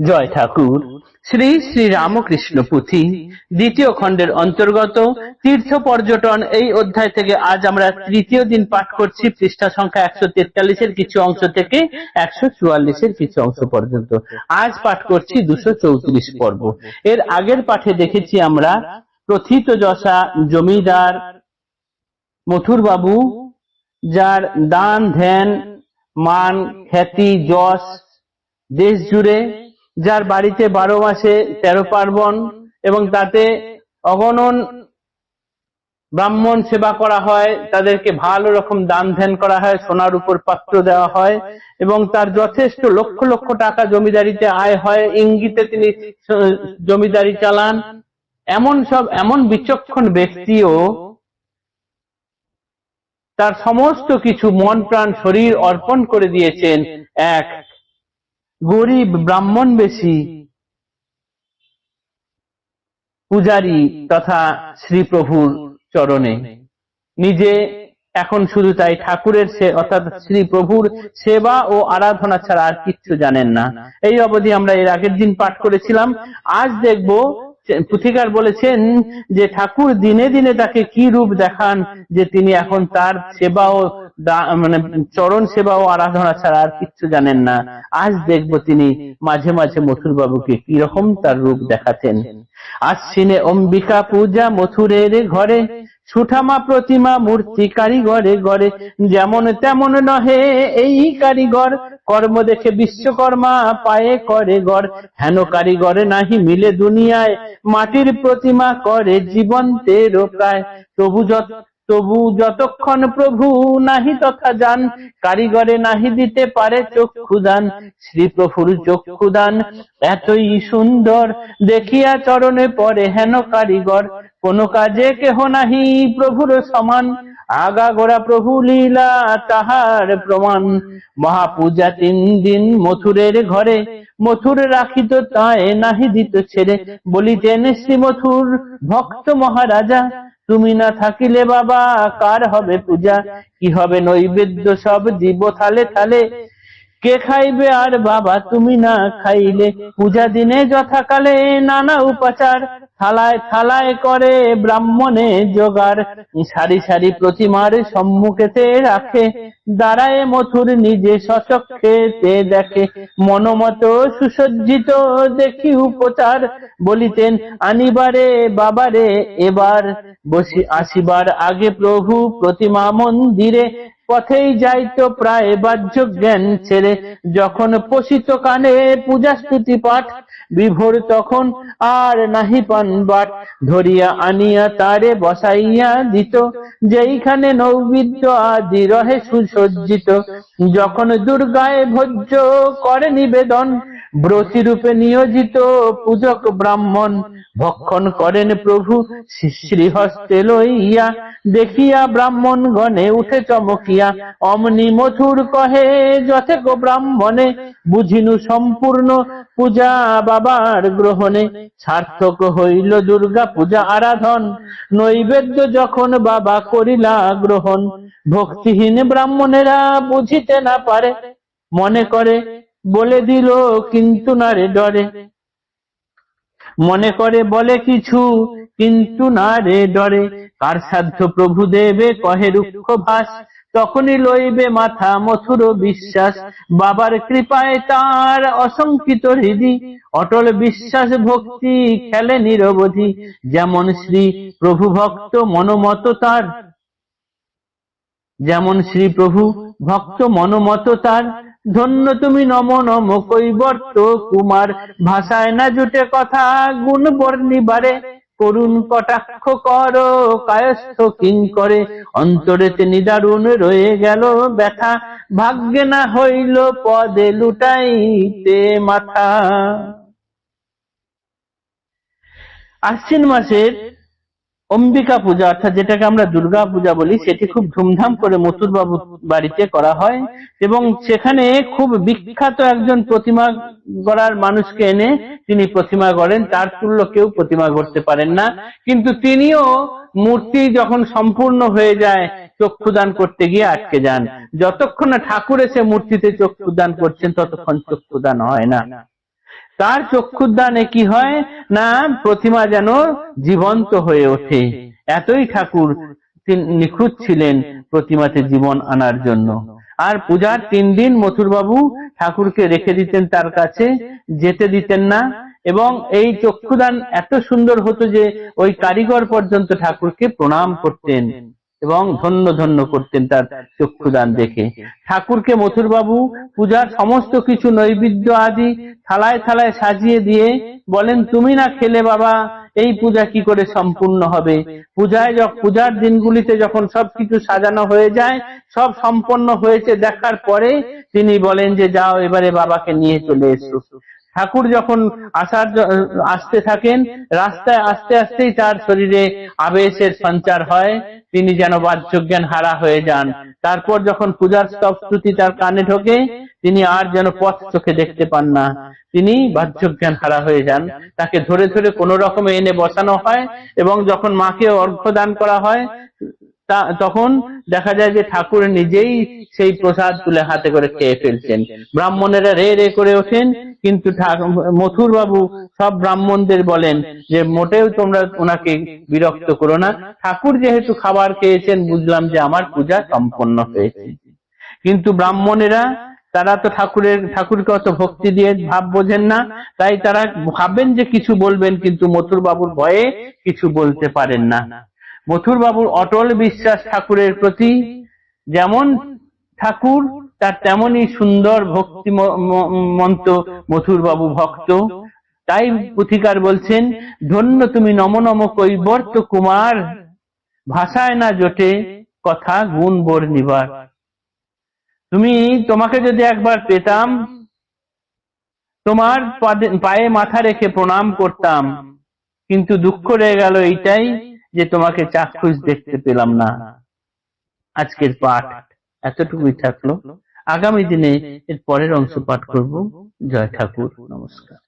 জয় ঠাকুর। শ্রী শ্রী রামকৃষ্ণ পুঁথি, দ্বিতীয় খণ্ডের অন্তর্গত তীর্থ পর্যটন এই অধ্যায় থেকে আজ আমরা তৃতীয় দিন পাঠ করছি, পৃষ্ঠা সংখ্যা একশো তেতাল্লিশের কিছু অংশ থেকে একশো চুয়াল্লিশের কিছু অংশ পর্যন্ত। আজ পাঠ করছি দুশো চৌত্রিশ পর্ব। এর আগের পাঠে দেখেছি আমরা প্রথিত যশা জমিদার মথুর বাবু যার দান, ধ্যান, মান, খ্যাতি, যশ, দেশ জুড়ে যার বাড়িতে বারো মাসে তেরো পার্বণ এবং তাতে অগণন ব্রাহ্মণ সেবা করা হয়, তাদেরকে ভালো রকম দান ধ্যান করা হয়, সোনার উপর পাত্র দেওয়া হয় এবং তার যথেষ্ট লক্ষ লক্ষ টাকা জমিদারিতে আয় হয়। ইঙ্গিতে তিনি জমিদারি চালান। এমন সব, এমন বিচক্ষণ ব্যক্তিও তার সমস্ত কিছু মন প্রাণ শরীর অর্পণ করে দিয়েছেন। এক গরিব ব্রাহ্মণ বেশি। পূজারী তথা শ্রী প্রভুর চরণে। নিজে এখন শুধু তাই ঠাকুরের সে, অর্থাৎ শ্রী প্রভুর সেবা ও আরাধনা ছাড়া আর কিচ্ছু জানেন না। এই অবধি আমরা এর আগের দিন পাঠ করেছিলাম। আজ দেখব পুথিকার বলেছেন যে ঠাকুর দিনে দিনে তাকে কি রূপ দেখান যে তিনি এখন তার সেবা ও মানে চরণ সেবা ও আরাধনা ছাড়া আর কিচ্ছু জানেন না। আজ দেখব তিনি মাঝে মাঝে মথুর বাবুকে কি রকম তার রূপ দেখাতেন আশ্বিনে অম্বিকা পূজা মথুরের ঘরে, সুঠামা প্রতিমা মূর্তি কারিগরে গড়ে। যেমন তেমন নহে এই কারিগর, কর্ম দেখে বিশ্বকর্মা পায়ে করে গড়। হেন কারিগরে নাহি মিলে দুনিয়ায়, মাটির প্রতিমা করে জীবন্তের প্রায়। তবু যত তবু যতক্ষণ প্রভু নাহি তথা যান, কারিগরে নাহি দিতে পারে চক্ষুদান শ্রী প্রভুর চক্ষুদান এতই সুন্দর, দেখিয়া চরণে পরে হেন কারিগর। কোন কাজে কেহ নাহি প্রভুর সমান। আগা গোড়া প্রভু লীলা, তাহার প্রমাণ। মহাপূজা তিন দিন মথুরের ঘরে, মথুর রাখিত তাই নাহি দিত ছেড়ে। বলিতেন শ্রী মথুর ভক্ত মহারাজা, তুমি না থাকিলে বাবা, কার হবে পূজা? কি হবে নৈবেদ্য সব জীব থালে থালে? কে খাইবে আর বাবা, তুমি না খাইলে? পূজা দিনে যথাকালে নানা উপাচার। থালায় থালায় করে ব্রাহ্মণে জোগাড়। সারি সারি প্রতিমার সম্মুখেতে রাখে। দাঁড়ায় মথুর নিজে সচক্ষে তে দেখে। মনোমত সুসজ্জিত দেখি উপচার। বলিতেন, আনিবারে বাবারে, এবার বসি আসিবার আগে প্রভু প্রতিমা মন্দিরে পথেই যাইতো প্রায় বাহ্য জ্ঞান ছেড়ে যখন পশিত কানে পূজা স্তুতি পাঠ, বিভোর তখন আর নাহি পান বাট। ধরিয়া আনিয়া তারে বসাইয়া দিত, যেইখানে নৌবিদ্য আদি রহে সুসজ্জিত। যখন দুর্গায় ভোজ্য করে নিবেদন ব্রতী রূপে নিয়োজিত পূজক ব্রাহ্মণ ভক্ষণ করেন প্রভু, শ্রীহস্তে লইয়া। দেখিয়া ব্রাহ্মণ গণে উঠে চমকিয়া, অমনি মথুর কহে, যথেক ব্রাহ্মণে, বুঝিনু সম্পূর্ণ পূজা বাবার গ্রহণে। সার্থক হইল দুর্গা পূজা আরাধন, নৈবেদ্য যখন বাবা করিলা গ্রহণ। ভক্তিহীন ব্রাহ্মণেরা বুঝিতে না পারে, মনে করে বলে দিল, কিন্তু না রে ডরে। মনে করে, বলে কিছু, কিন্তু না রে ডরে। কার সাধ্য প্রভু দেবে? কহে রুক্ষ ভাস। তখনই লইবে মাথা মথুর বিশ্বাস। বাবার কৃপায় তার অসংকিত হৃদি। অটল বিশ্বাস ভক্তি খেলে নিরবধি। যেমন শ্রী প্রভু ভক্ত মনোমত তার। যেমন শ্রী প্রভু ভক্ত মনোমত তার। ধন্য তুমি নম নম কৈবর্ত কুমার। ভাষায় না জুটে কথা, গুণ বর্ণিবারে করুণ কটাক্ষ কর, কায়স্থ কিং করে। অন্তরেতে নিদারুণ রয়ে গেল ব্যথা। ভাগ্যে না হইল পদে লুটাইতে মাথা। আশ্বিন মাসের অম্বিকা পূজা, অর্থাৎ যেটাকে আমরা দুর্গা পূজা বলি, সেটি খুব ধুমধাম করে মথুর বাবু বাড়িতে করা হয় এবং সেখানে খুব বিখ্যাত একজন প্রতিমা গড়ার মানুষকে এনে তিনি প্রতিমা গড়েন। তার তুল্য কেউ প্রতিমা গড়তে পারেন না। কিন্তু তিনিও মূর্তি যখন সম্পূর্ণ হয়ে যায়, চক্ষুদান করতে গিয়ে আটকে যান। যতক্ষণ না ঠাকুর এসে মূর্তিতে চক্ষুদান করছেন, ততক্ষণ চক্ষুদান হয় না। তার চক্ষুদানে কি হয়? না, প্রতিমা যেন জীবন্ত হয়ে ওঠে। এতই ঠাকুর নিখুঁত ছিলেন প্রতিমাতে জীবন আনার জন্য। আর পূজার তিন দিন মথুরবাবু ঠাকুরকে রেখে দিতেন তার কাছে, যেতে দিতেন না। এবং এই চক্ষুদান এত সুন্দর হতো যে ওই কারিগর পর্যন্ত ঠাকুরকে প্রণাম করতেন এবং ধন্য ধন্য করতেন তার চক্ষুদান দেখে। ঠাকুরকে মথুরবাবু পূজার সমস্ত কিছু নৈবেদ্য আদি থালায় থালায় সাজিয়ে দিয়ে বলেন, তুমি না খেলে বাবা, এই পূজা কি করে সম্পূর্ণ হবে? পূজায় পূজার দিনগুলিতে যখন সবকিছু সাজানো হয়ে যায়, সব সম্পন্ন হয়েছে দেখার পরে তিনি বলেন যে, যাও এবারে বাবাকে নিয়ে চলে এসো। ঠাকুর যখন আসার আসতে থাকেন, রাস্তায় আস্তে আস্তেই তার শরীরে আবেশের সঞ্চার হয়। তিনি যেন বাহ্যজ্ঞান হারা হয়ে যান। তারপর যখন পূজার স্তব স্তুতি তার কানে ঢোকে তিনি আর যেন পথ চোখে দেখতে পান না। তিনি বাহ্যজ্ঞান হারা হয়ে যান। তাকে ধরে ধরে কোনো রকমে এনে বসানো হয় এবং যখন মাকে অর্ঘ্য দান করা হয় তখন দেখা যায় যে ঠাকুর নিজেই সেই প্রসাদ তুলে হাতে করে খেয়ে ফেলছেন। ব্রাহ্মণেরা রে রে করে ওঠেন, কিন্তু মথুর বাবু সব ব্রাহ্মণদের বলেন যে, মোটেও তোমরা ওনাকে বিরক্ত করো না। ঠাকুর যেহেতু খাবার খেয়েছেন, বুঝলাম যে আমার পূজা সম্পন্ন হয়েছে। কিন্তু ব্রাহ্মণেরা তারা তো ঠাকুরের, ঠাকুরকে অত ভক্তি দিয়ে ভাব বোঝেন না, তাই তারা ভাবেন যে কিছু বলবেন কিন্তু মথুর বাবুর ভয়ে কিছু বলতে পারেন না। মথুর বাবুর অটল বিশ্বাস ঠাকুরের প্রতি যেমন ঠাকুর, তার তেমনই সুন্দর ভক্তি মন্ত মথুর বাবু ভক্ত। তাই পুথিকার বলছেন, ধন্য তুমি নম নম কৈবর্ত কুমার, ভাষায় না জোটে, কথা গুণ বর্ণিবার তুমি তোমাকে যদি একবার পেতাম, তোমার পায়ে মাথা রেখে প্রণাম করতাম, কিন্তু দুঃখ রয়ে গেল এইটাই যে তোমাকে চাক্ষুষ দেখতে পেলাম না। আজকের পাঠ এতটুকুই থাকল। আগামী দিনে এর পরের অংশ পাঠ করব। জয় ঠাকুর। নমস্কার।